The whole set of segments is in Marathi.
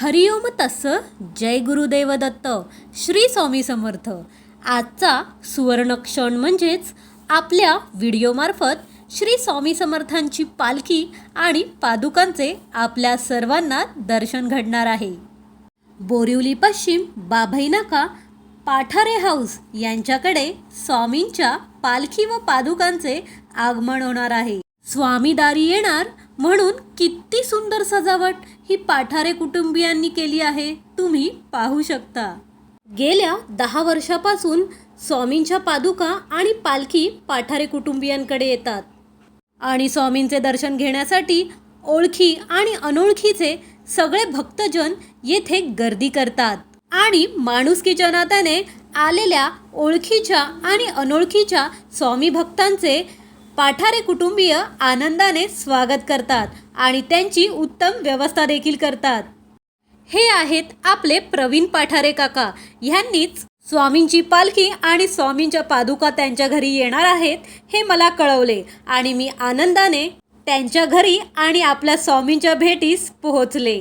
हरिओम तस्स जय गुरुदेव दत्त श्री स्वामी समर्थ. आजचा सुवर्ण क्षण म्हणजेच आपल्या व्हिडिओमार्फत श्री स्वामी समर्थांची पालखी आणि पादुकांचे आपल्या सर्वांना दर्शन घडणार आहे. बोरिवली पश्चिम बाभई नाका पाठारे हाऊस यांच्याकडे स्वामींच्या पालखी व पादुकांचे आगमन होणार आहे. स्वामीदारी येणार? म्हणून किती सुंदर सजावट ही पाठारे कुटुंबियांनी केली आहे. तुम्ही पाहू शकता. गेल्या दहा वर्षापासून स्वामींच्या पादुका आणि पालखी पाठारे कुटुंबियांकडे येतात. आणि स्वामींचे दर्शन घेण्यासाठी ओळखी आणि अनोळखीचे सगळे भक्तजन येथे गर्दी करतात. आणि माणुसकीच्या नात्याने आलेल्या ओळखीच्या आणि अनोळखीच्या स्वामी भक्तांचे पाठारे कुटुंबीय आनंदाने स्वागत करतात आणि त्यांची उत्तम व्यवस्था देखील करतात. हे आहेत आपले प्रवीण पाठारे काका. ह्यांनीच स्वामींची पालखी आणि स्वामींच्या पादुका त्यांच्या घरी येणार आहेत हे मला कळवले आणि मी आनंदाने त्यांच्या घरी आणि आपल्या स्वामींच्या भेटीस पोहोचले.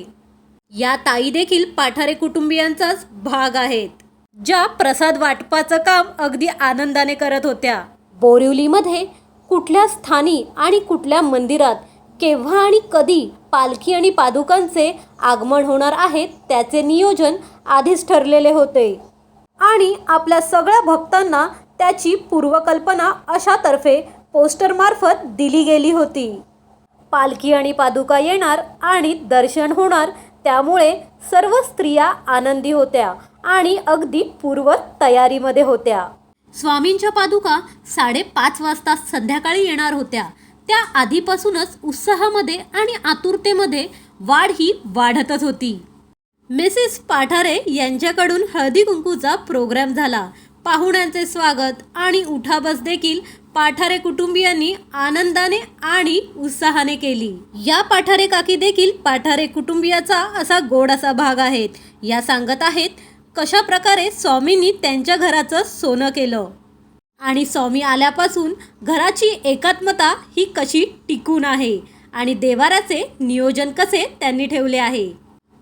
या ताई देखील पाठारे कुटुंबियांचाच भाग आहेत ज्या प्रसाद वाटपाचं काम अगदी आनंदाने करत होत्या. बोरिवलीमध्ये कुठल्या स्थानी आणि कुठल्या मंदिरात केव्हा आणि कधी पालखी आणि पादुकांचे आगमन होणार आहेत त्याचे नियोजन आधीच ठरलेले होते. आणि आपल्या सगळ्या भक्तांना त्याची पूर्वकल्पना अशातर्फे पोस्टरमार्फत दिली गेली होती. पालखी आणि पादुका येणार आणि दर्शन होणार त्यामुळे सर्व स्त्रिया आनंदी होत्या आणि अगदी पूर्व तयारीमध्ये होत्या. स्वामींच्या पादुका साडेपाच वाजता संध्याकाळी येणार होत्या. त्या आधीपासूनच उत्साहामध्ये आणि आतुरतेमध्ये वाढ ही वाढतच होती. मिसेस पाठारे यांच्याकडून हळदी कुंकूचा प्रोग्राम झाला. पाहुण्यांचे स्वागत आणि उठाबस देखील पाठारे कुटुंबियांनी आनंदाने आणि उत्साहाने केली. या पाठारे काकी देखील पाठारे कुटुंबियाचा असा गोड असा भाग आहेत. या सांगत आहेत कशा प्रकारे स्वामींनी त्यांच्या घराचं सोनं केलं. आणि स्वामी आल्यापासून घराची एकात्मता ही कशी टिकून आहे आणि देवाराचे नियोजन कसे त्यांनी ठेवले आहे?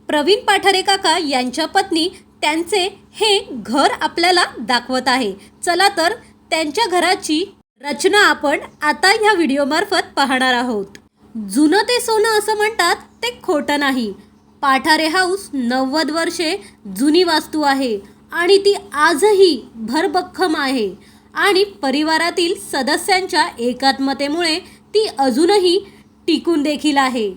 प्रवीण पाठारे काका यांच्या पत्नी त्यांचे हे घर आपल्याला दाखवत आहे. चला तर त्यांच्या घराची रचना आपण आता ह्या व्हिडिओमार्फत पाहणार आहोत. जुनं ते सोनं असं म्हणतात ते खोटं नाही. पाठारे हाऊस नव्वद वर्षे जुनी वास्तू आहे आणि ती आजही भरभक्कम आहे. आणि परिवारातील सदस्यांच्या एकात्मतेमुळे ती अजूनही टिकून देखील आहे.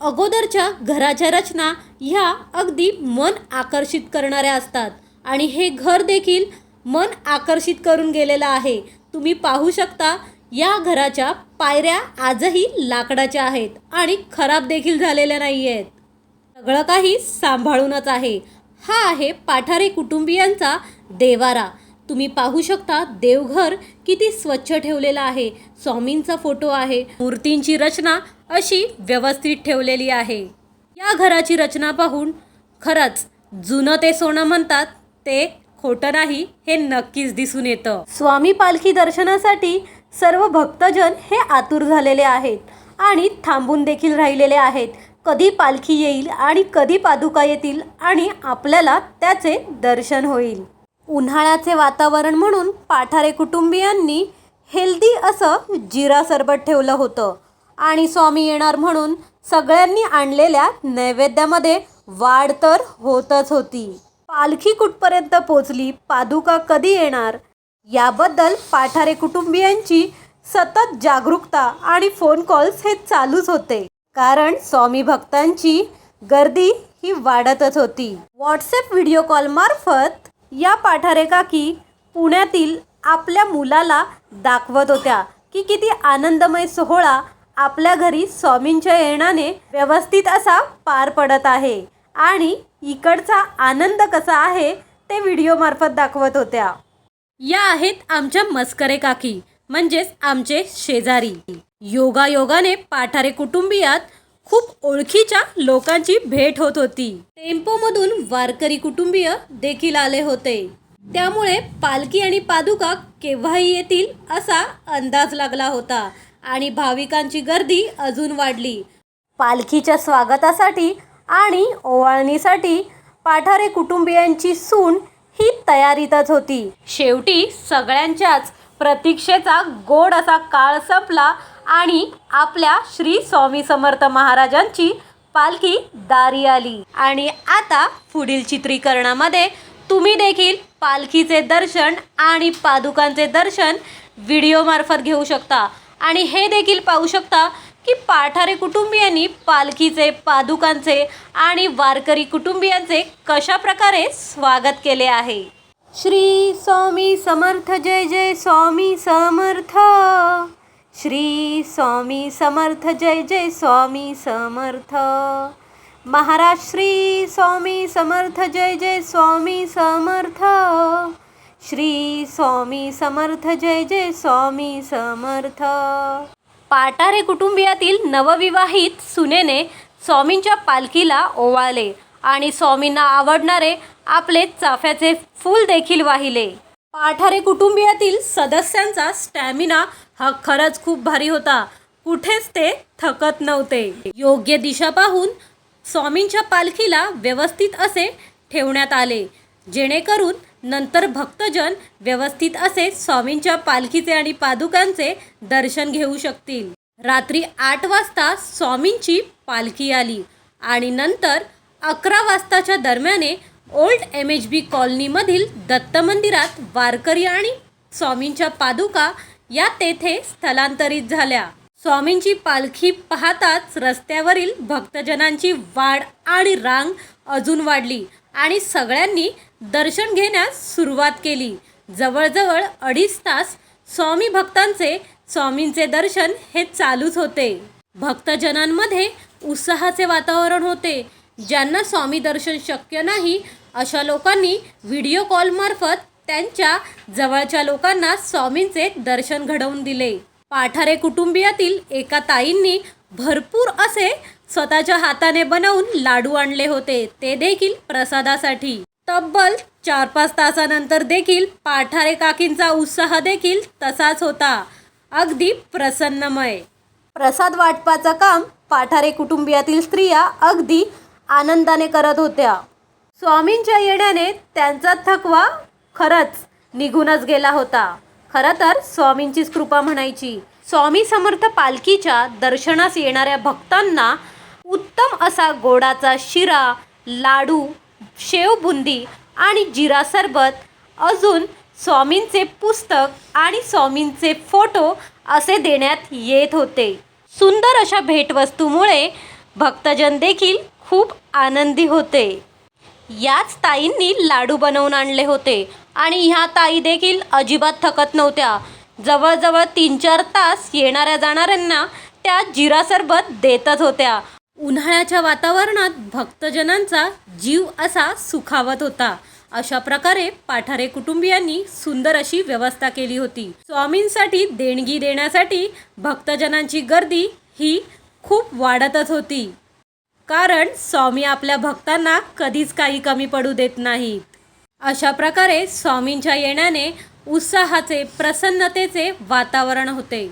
अगोदरच्या घराच्या रचना ह्या अगदी मन आकर्षित करणाऱ्या असतात आणि हे घर देखील मन आकर्षित करून गेलेलं आहे. तुम्ही पाहू शकता या घराच्या पायऱ्या आजही लाकडाच्या आहेत आणि खराब देखील झालेल्या नाही आहेत सगळं काही सांभाळूनच आहे. हा आहे पाठारे कुटुंबियांचा देवारा. तुम्ही पाहू शकता देवघर किती स्वच्छ ठेवलेलं आहे. स्वामींचा फोटो आहे. मूर्तींची रचना अशी व्यवस्थित ठेवलेली आहे. या घराची रचना पाहून खरंच जुनं ते सोनं म्हणतात ते खोटं नाही हे नक्कीच दिसून येतं. स्वामी पालखी दर्शनासाठी सर्व भक्तजन हे आतुर झालेले आहेत आणि थांबून देखील राहिलेले आहेत. कधी पालखी येईल आणि कधी पादुका येतील आणि आपल्याला त्याचे दर्शन होईल. उन्हाळ्याचे वातावरण म्हणून पाठारे कुटुंबियांनी हेल्दी असं जिरा सरबत ठेवलं होतं. आणि स्वामी येणार म्हणून सगळ्यांनी आणलेल्या नैवेद्यामध्ये वाढ तर होतच होती. पालखी कुठपर्यंत पोचली पादुका कधी येणार याबद्दल पाठारे कुटुंबियांची सतत जागरूकता आणि फोन कॉल्स हे चालूच होते. कारण स्वामी भक्तांची गर्दी ही वाढतच होती. व्हॉट्सअप व्हिडिओ कॉल मार्फत या पाठारे काकी पुण्यातील आपल्या मुलाला दाखवत होत्या की किती आनंदमय सोहळा आपल्या घरी स्वामींच्या येण्याने व्यवस्थित असा पार पडत आहे. आणि इकडचा आनंद कसा आहे ते व्हिडिओमार्फत दाखवत होत्या. या आहेत आमच्या मस्करे काकी म्हणजेच आमचे शेजारी. योगायोगाने पाठारे कुटुंबियात खूप ओळखीच्या लोकांची भेट होत होती. टेम्पोमधून वारकरी कुटुंबीय देखील आले होते. त्यामुळे पालखी आणि पादुका केव्हाही येतील असा अंदाज लागला होता आणि भाविकांची गर्दी अजून वाढली. पालखीच्या स्वागतासाठी आणि ओवाळणीसाठी पाठारे कुटुंबियांची सून ही तयारीतच होती. शेवटी सगळ्यांच्याच प्रतीक्षेचा गोड असा काळ संपला आणि आपल्या श्री स्वामी समर्थ महाराजांची पालखी दारी आली. आणि आता पुढील चित्रीकरणामध्ये तुम्ही देखील पालखीचे दर्शन आणि पादुकांचे दर्शन व्हिडिओमार्फत घेऊ शकता. आणि हे देखील पाहू शकता की पाठारे कुटुंबियांनी पालखीचे पादुकांचे आणि वारकरी कुटुंबियांचे कशा प्रकारे स्वागत केले आहे? श्री स्वामी समर्थ जय जय स्वामी समर्थ! श्री स्वामी समर्थ जय जय स्वामी समर्थ. महाराज श्री स्वामी समर्थ जय जय स्वामी समर्थ. श्री स्वामी समर्थ जय जय स्वामी समर्थ. पाटारे कुटुंबियातील नवविवाहित सुनेने स्वामींच्या पालखीला ओवाळले आणि स्वामींना आवडणारे आपले चाफ्याचे फूल देखील वाहिले. पाठारे कुटुंबियातील सदस्यांचा स्टॅमिना हा खरंच खूप भारी होता. कुठेच ते थकत नव्हते. योग्य दिशा पाहून स्वामींच्या पालखीला व्यवस्थित असे ठेवण्यात आले. जेणेकरून नंतर भक्तजन व्यवस्थित असे स्वामींच्या पालखीचे आणि पादुकांचे दर्शन घेऊ शकतील. रात्री आठ वाजता स्वामींची पालखी आली आणि नंतर अकरा वाजताच्या दरम्याने ओल्ड एम एच बी कॉलनीमधील दत्त मंदिरात वारकरी आणि स्वामींच्या पादुका या तेथे स्थलांतरित झाल्या. स्वामींची पालखी पाहताच रस्त्यावरील भक्तजनांची वाढ आणि रांग अजून वाढली आणि सगळ्यांनी दर्शन घेण्यास सुरुवात केली. जवळजवळ अडीच तास स्वामी भक्तांचे स्वामींचे दर्शन हे चालूच होते. भक्तजनांमध्ये उत्साहाचे वातावरण होते. ज्यांना स्वामी दर्शन शक्य नाही अशा लोकांनी व्हिडिओ कॉलमार्फत त्यांच्या जवळच्या लोकांना स्वामींचे दर्शन घडवून दिले. पाठारे कुटुंबियातील एका ताईंनी भरपूर असे स्वतःच्या हाताने बनवून लाडू आणले होते. ते देखील प्रसादासाठी. तब्बल चार पाच तासानंतर देखील पाठारे काकींचा उत्साह देखील तसाच होता. अगदी प्रसन्नमय. प्रसाद वाटपाचं काम पाठारे कुटुंबियातील स्त्रिया अगदी आनंदाने करत होत्या. स्वामींच्या येण्याने त्यांचा थकवा खरंच निघूनच गेला होता. खरं तर स्वामींचीच कृपा म्हणायची. स्वामी समर्थ पालखीच्या दर्शनास येणाऱ्या भक्तांना उत्तम असा गोडाचा शिरा लाडू शेवबुंदी आणि जिरा सरबत अजून स्वामींचे पुस्तक आणि स्वामींचे फोटो असे देण्यात येत होते. सुंदर अशा भेटवस्तूमुळे भक्तजन देखील खूप आनंदी होते. याच ताईंनी लाडू बनवून आणले होते. आणि ह्या ताई देखील अजिबात थकत नव्हत्या. जवळजवळ तीन चार तास येणाऱ्या जाणाऱ्यांना त्या जिरा सरबत देतच होत्या. उन्हाळ्याच्या वातावरणात भक्तजनांचा जीव असा सुखावत होता. अशा प्रकारे पाठारे कुटुंबियांनी सुंदर अशी व्यवस्था केली होती. स्वामींसाठी देणगी देण्यासाठी भक्तजनांची गर्दी ही खूप वाढतच होती. कारण स्वामी आपल्या भक्तांना कधीच काही कमी पडू देत नाहीत. अशा प्रकारे स्वामींच्या येण्याने उत्साहाचे प्रसन्नतेचे वातावरण होते.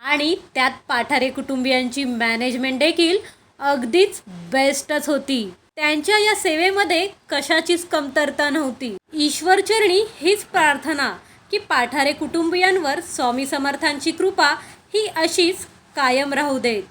आणि त्यात पाठारे कुटुंबियांची मॅनेजमेंट देखील अगदीच बेस्टच होती. त्यांच्या या सेवेमध्ये कशाचीच कमतरता नव्हती. ईश्वरचरणी हीच प्रार्थना की पाठारे कुटुंबियांवर स्वामी समर्थांची कृपा ही अशीच कायम राहू देत.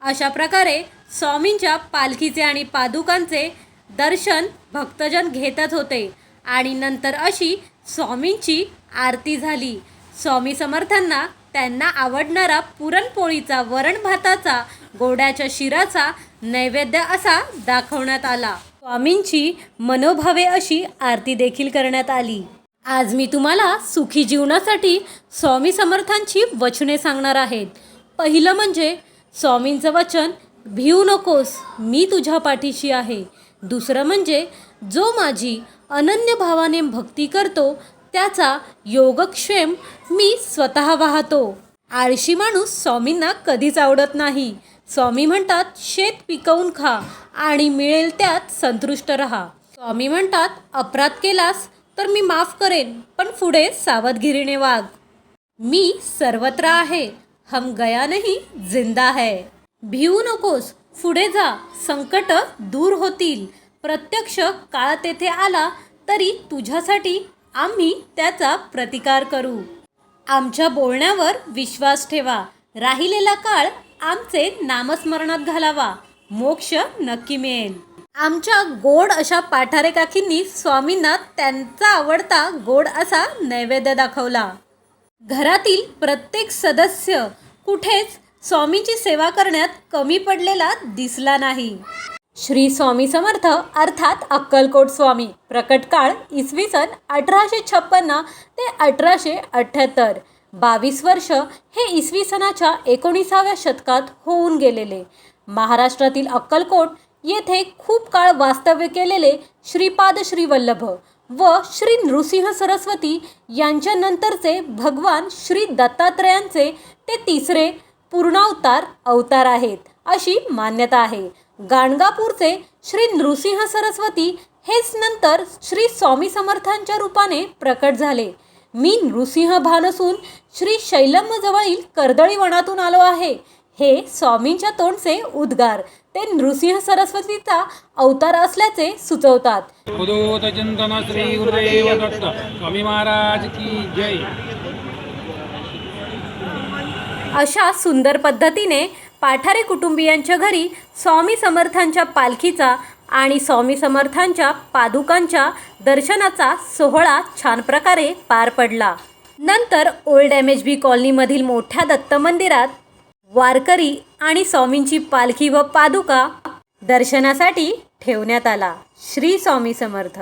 अशा प्रकारे स्वामींच्या पालखीचे आणि पादुकांचे दर्शन भक्तजन घेतच होते. आणि नंतर अशी स्वामींची आरती झाली. स्वामी समर्थांना त्यांना आवडणारा पुरणपोळीचा वरण भाताचा गोड्याच्या शिराचा नैवेद्य असा दाखवण्यात आला. स्वामींची मनोभावे अशी आरती देखील करण्यात आली. आज मी तुम्हाला सुखी जीवनासाठी स्वामी समर्थांची वचने सांगणार आहेत पहिलं म्हणजे स्वामींचं वचन भिऊ नकोस मी तुझ्या पाठीशी आहे. दुसरं म्हणजे जो माझी अनन्य भावाने भक्ती करतो त्याचा योगक्षेम मी स्वतः वाहतो. आळशी माणूस स्वामींना कधीच आवडत नाही. स्वामी म्हणतात शेत पिकवून खा आणि मिळेल त्यात संतुष्ट रहा. स्वामी म्हणतात अपराध केलास तर मी माफ करेन पण पुढे सावधगिरीने वाघ मी सर्वत्र आहे हम गया नहीं जिंदा है. भिवू नकोस पुढे जा. संकट दूर होतील. प्रत्यक्ष काळ तेथे आला तरी तुझ्यासाठी आम्ही त्याचा प्रतिकार करू. आमच्या बोलण्यावर विश्वास ठेवा. राहिलेला काळ आमचे नामस्मरणात घालावा. मोक्ष नक्की मिळेल. आमच्या गोड अशा पाठारे काकींनी स्वामींना त्यांचा आवडता गोड असा नैवेद्य दाखवला. घरातील प्रत्येक सदस्य कुठेच स्वामींची सेवा करण्यात कमी पडलेला दिसला नाही. श्री स्वामी समर्थ अर्थात अक्कलकोट स्वामी. प्रकट काळ इसवी सन अठराशे छप्पन्न ते अठराशे अठ्ठ्याहत्तर. बावीस वर्ष हे इसवी सनाच्या एकोणीसाव्या शतकात होऊन गेलेले. महाराष्ट्रातील अक्कलकोट येथे खूप काळ वास्तव्य केलेले श्रीपाद श्री वल्लभ व श्री नृसिंह सरस्वती यांच्यानंतरचे भगवान श्री दत्तात्रयांचे ते तिसरे पूर्णावतार अवतार आहेत अशी मान्यता आहे. गाणगापूरचे श्री नृसिंह सरस्वती हेच नंतर श्री स्वामी समर्थांच्या रूपाने प्रकट झाले. मी नृसिंह भान असून श्री शैलम जवळील कर्दळी वनातून आलो आहे. हे स्वामींच्या तोंडचे उद्गार. ते नृसिंह सरस्वतीचा अवतार असल्याचे सुचवतात. श्री गुरुदेव दत्त. स्वामी महाराज की जय. अशा सुंदर पद्धतीने पाठारे कुटुंबियांच्या घरी स्वामी समर्थांच्या पालखीचा आणि स्वामी समर्थांच्या पादुकांच्या दर्शनाचा सोहळा छान प्रकारे पार पडला. नंतर ओल्ड एम एच बी कॉलनीमधील मोठ्या दत्त मंदिरात वारकरी आणि स्वामींची पालखी व पादुका दर्शनासाठी ठेवण्यात आला. श्री स्वामी समर्थ